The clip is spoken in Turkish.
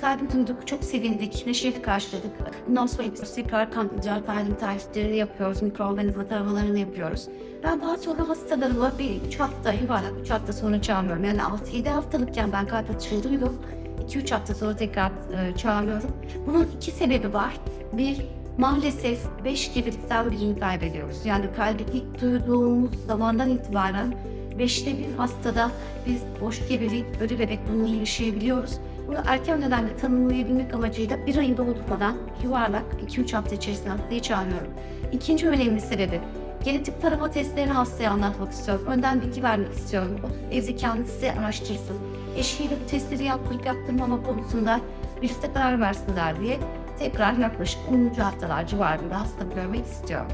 kalbi duyduk, çok sevindik, neşeli karşıladık. Sonra tekrar kanıtlayacak kalbin tarifleri yapıyoruz, mikroorganizma taramalarını yapıyoruz. Ben daha sonra hastalarıma bir üç hafta, yuvarlak üç hafta sonra çağırmıyorum. Yani 6-7 haftalıkken ben kalp atışı duydum. 2-3 hafta sonra tekrar e, çağırıyorum. Bunun iki sebebi var. Bir, maalesef 5 gibitsel birini kaybediyoruz. Yani kalbi ilk duyduğumuz zamandan itibaren beşte bir hastada biz boş gebelik, ölü bebek bunu yaşayabiliyoruz. Bunu erken nedenle tanımlayabilmek amacıyla bir ayında olmadan yuvarlak 2-3 hafta içerisinde hastayı çağırıyorum. İkinci önemli sebebi genetik tarama testlerini hastaya anlatmak istiyorum. Önden bilgi vermek istiyorum. Evde kendisi araştırsın. Eşiyle bu testleri yaptırıp yaptırmama konusunda birisi karar versinler diye tekrar yaklaşık 10. haftalar civarında hasta görmek istiyorum.